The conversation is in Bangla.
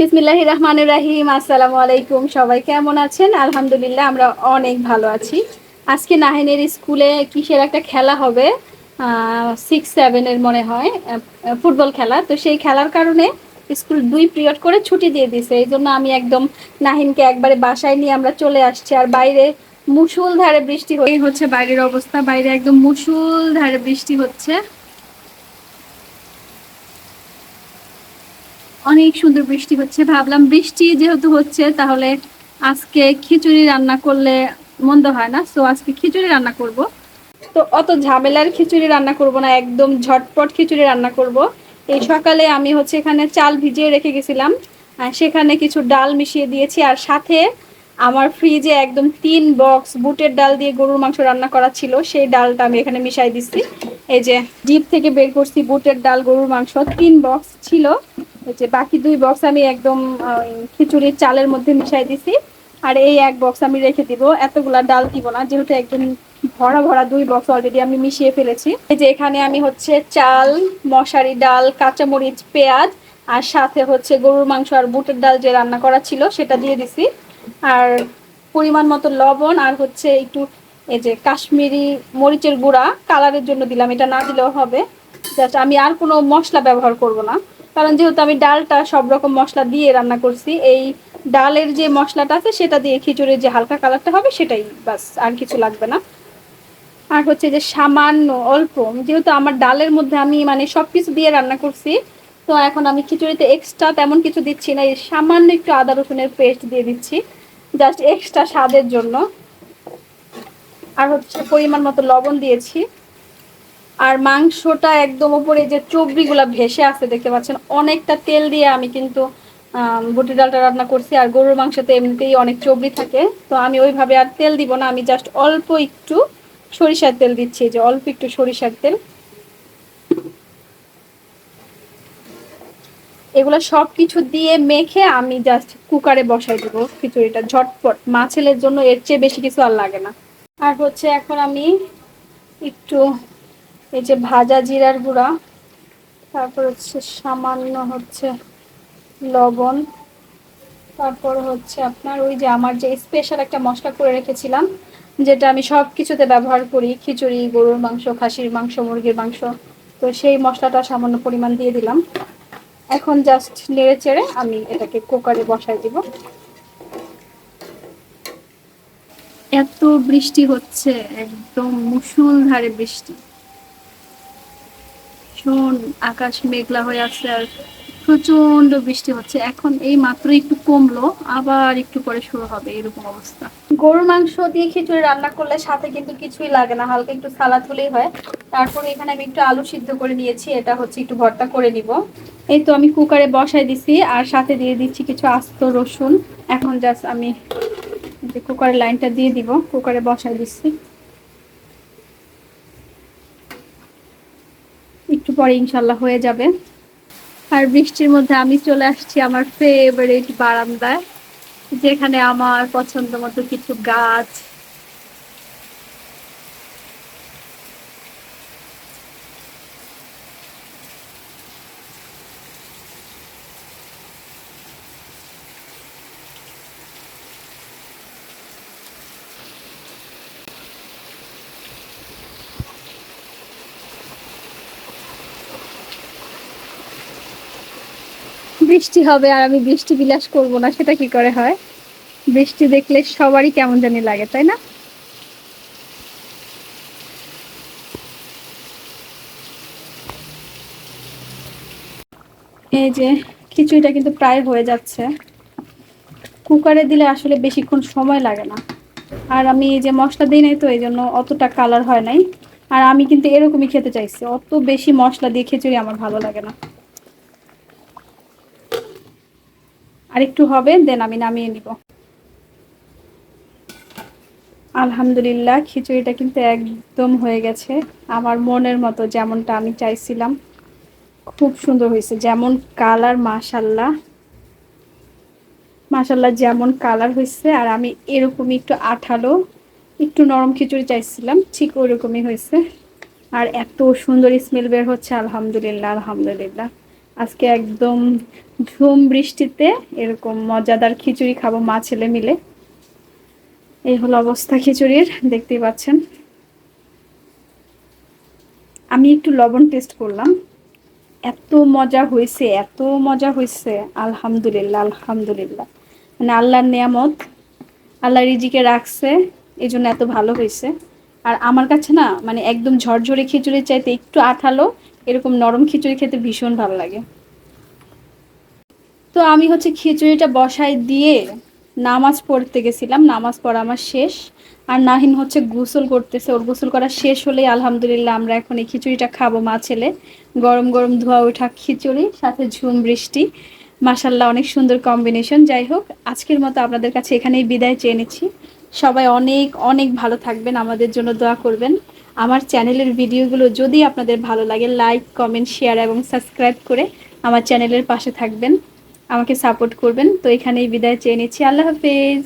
বিসমিল্লাহ রহমান রাহিম, আসসালামু আলাইকুম। সবাই কেমন আছেন? আলহামদুলিল্লাহ, আমরা অনেক ভালো আছি। আজকে নাহিনের স্কুলে কিসের একটা খেলা হবে? সিক্স সেভেনের মনে হয় ফুটবল খেলা। তো সেই খেলার কারণে স্কুল দুই পিরিয়ড করে ছুটি দিয়ে দিছে এই জন্য আমি একদম নাহিনকে একবারে বাসায় নিয়ে আমরা চলে আসছি। আর বাইরে মুসুল ধারে বৃষ্টি হচ্ছে। বাইরের অবস্থা। বাইরে একদম মুসুল ধারে বৃষ্টি হচ্ছে। অনেক সুন্দর বৃষ্টি হচ্ছে। ভাবলাম বৃষ্টি যেহেতু হচ্ছে, তাহলে আজকে খিচুড়ি রান্না করলে মন্দ হয় না। সো আজকে খিচুড়ি রান্না করব। তো অত ঝামেলার খিচুড়ি রান্না করব না, একদম ঝটপট খিচুড়ি রান্না করব। এই সকালে আমি হচ্ছে এখানে চাল ভিজিয়ে রেখে গেছিলাম সেখানে কিছু ডাল মিশিয়ে দিয়েছি, আর সাথে আমার ফ্রিজে একদম তিন বক্স বুটের ডাল দিয়ে গরুর মাংস রান্না করা ছিল, সেই ডালটা আমি এখানে মিশাই দিচ্ছি এই যে ডিপ থেকে বের করছি বুটের ডাল, গরুর মাংস, তিন বক্স ছিল। যে বাকি দুই বক্স আমি একদম খিচুড়ির চালের মধ্যে মিশাই দিছি। আর এই এক বক্স আমি রেখে দিব। এতগুলা ডাল দিব না, যেহেতু একদম ভরা ভরা দুই বক্স অলরেডি আমি মিশিয়ে ফেলেছি। এই যে এখানে আমি হচ্ছে চাল, মশারি ডাল, কাঁচামরিচ, পেঁয়াজ, আর সাথে হচ্ছে গরুর মাংস আর বুটের ডাল যে রান্না করা ছিল সেটা দিয়ে দিছি। আর পরিমাণ মতো লবণ আর হচ্ছে একটু এই যে কাশ্মীরি মরিচের গুঁড়া কালারের জন্য দিলাম। এটা না দিলেও হবে। জাস্ট আমি আর কোনো মশলা ব্যবহার করব না। কারণ যেহেতু আমি ডালটা সব রকম মশলা দিয়ে রান্না করছি, এই ডালের যে মশলাটা আছে সেটা দিয়ে খিচুড়ির যে হালকা কালারটা হবে সেটাই বাস, আর কিছু লাগবে না। আর হচ্ছে যে সামান্য অল্প, যেহেতু আমার ডালের মধ্যে আমি মানে সব কিছু দিয়ে রান্না করছি, তো এখন আমি খিচুড়িতে এক্সট্রা তেমন কিছু দিচ্ছি না, এই সামান্য একটু আদা রসুনের পেস্ট দিয়ে দিচ্ছি জাস্ট এক্সট্রা স্বাদের জন্য। আর হচ্ছে পরিমাণ মতো লবণ দিয়েছি। আর মাংসটা একদম উপরে যে চর্বিগুলা ভেসে আছে, দেখতে পাচ্ছেন, অনেকটা তেল দিয়ে আমি কিন্তু বুটি ডালটা রান্না করছি। আর গরুর মাংসতে এমনিতেই অনেক চর্বি থাকে। তো আমি ওইভাবে আর তেল দিব না, আমি জাস্ট অল্প একটু সরিষার তেল দিচ্ছি যে অল্প একটু সরিষার তেল। এগুলো সব কিছু দিয়ে মেখে আমি জাস্ট কুকারে বসাই দেবো খিচুড়িটা ঝটপট। মাছেলের জন্য এর চেয়ে বেশি কিছু আর লাগে না। আর হচ্ছে এখন আমি একটু এই যে ভাজা জিরার গুঁড়া, তারপর হচ্ছে সামান্য হচ্ছে লবণ, তারপর হচ্ছে আপনার ওই যে আমার যে স্পেশাল একটা মশলা করে রেখেছিলাম, যেটা আমি সব কিছুতে ব্যবহার করি, খিচুড়ি, গরুর মাংস, খাসির মাংস, মুরগির মাংস, তো সেই মশলাটা সামান্য পরিমাণ দিয়ে দিলাম। এখন জাস্ট নেড়ে চেড়ে আমি এটাকে কুকারে বসাই দিব। এত বৃষ্টি হচ্ছে, একদম মুসুলধারে বৃষ্টি। ভীষণ আকাশ মেঘলা হয়ে আছে আর প্রচণ্ড বৃষ্টি হচ্ছে। এখন এই মাত্র একটু কমলো, আবার একটু পরে শুরু হবে এরকম অবস্থা। গরুর মাংস দিয়ে খিচুড়ি রান্না করলে সাথে কিন্তু কিছুই লাগে না, হালকা একটু সালাদ হলেই হয়। তারপর এখানে আমি একটু আলু সিদ্ধ করে নিয়েছি, এটা হচ্ছে একটু ভর্তা করে নিব। এই তো আমি কুকারে বসাই দিছি আর সাথে দিয়ে দিচ্ছি কিছু আস্ত রসুন। এখন জাস্ট আমি যে কুকারের লাইনটা দিয়ে দিব, কুকারে বসাই দিচ্ছি একটু পরে ইনশাল্লাহ হয়ে যাবে। আর বৃষ্টির মধ্যে আমি চলে আসছি আমার ফেভারিট বারান্দায়, যেখানে আমার পছন্দ মতো কিছু গাছ বৃষ্টি হবে আর আমি বৃষ্টি বিলাস করব না, সেটা কি করে হয়? বৃষ্টি দেখলে সবারই কেমন জানি লাগে, তাই না? এই যে খিচুড়িটা কিন্তু প্রায় হয়ে যাচ্ছে। কুকারে দিলে আসলে বেশিক্ষণ সময় লাগে না। আর আমি এই যে মশলা দিই নাই তো, এই জন্য অতটা কালার হয় নাই। আর আমি কিন্তু এরকমই খেতে চাইছি, অত বেশি মশলা দিয়ে খিচুড়ি আমার ভালো লাগে না। আর একটু হবে দেন আমি নামিয়ে নিব। আলহামদুলিল্লাহ, খিচুড়িটা কিন্তু একদম হয়ে গেছে। আমার মনের মতো যেমনটা আমি চাইছিলাম। খুব সুন্দর হয়েছে, যেমন কালার, মাশাল্লাহ। মাশাল্লাহ যেমন কালার হয়েছে, আর আমি এরকমই একটু আঠালো, একটু নরম খিচুড়ি চাইছিলাম, ঠিক ওরকমই হয়েছে। আর এত সুন্দর স্মেল বের হচ্ছে, আলহামদুলিল্লাহ আলহামদুলিল্লাহ। আজকে একদম ঝুম বৃষ্টিতে এরকম মজাদার খিচুড়ি খাব মা ছেলে মিলে। এই হলো অবস্থা খিচুড়ির, দেখতেই পাচ্ছেন। আমি একটু লবণ টেস্ট করলাম। এত মজা হয়েছে, এত মজা হয়েছে। আলহামদুলিল্লাহ আলহামদুলিল্লাহ। মানে আল্লাহর নিয়ামত, আল্লাহ রিজিকে রাখছে এই জন্য এত ভালো হয়েছে। আর আমার কাছে না মানে একদম ঝরঝরে খিচুড়ি চাইতে একটু আঠালো এরকম নরম খিচুড়ি খেতে ভীষণ ভালো লাগে। তো আমি হচ্ছে খিচুড়িটা বসাই দিয়ে নামাজ পড়তে গেছিলাম, নামাজ পড়া আমার শেষ। আর নাহিন হচ্ছে গোসল করতেছে, ওর গোসল করা শেষ হলেই আলহামদুলিল্লাহ আমরা এখন এই খিচুড়িটা খাব মা ছেলে। গরম গরম ধোয়া ওঠা খিচুড়ি, সাথে ঝুম বৃষ্টি। মাসাল্লাহ অনেক সুন্দর কম্বিনেশন যাই হোক, আজকের মতো আপনাদের কাছে এখানেই বিদায় চেয়ে নিচ্ছি। সবাই অনেক অনেক ভালো থাকবেন, আমাদের জন্য দোয়া করবেন। আমার চ্যানেলের ভিডিওগুলো যদি আপনাদের ভালো লাগে লাইক কমেন্ট শেয়ার এবং সাবস্ক্রাইব করে আমার চ্যানেলের পাশে থাকবেন। আমাকে সাপোর্ট করবেন। তো এখানেই বিদায় চেয়ে নিচ্ছি। আল্লাহ হাফেজ।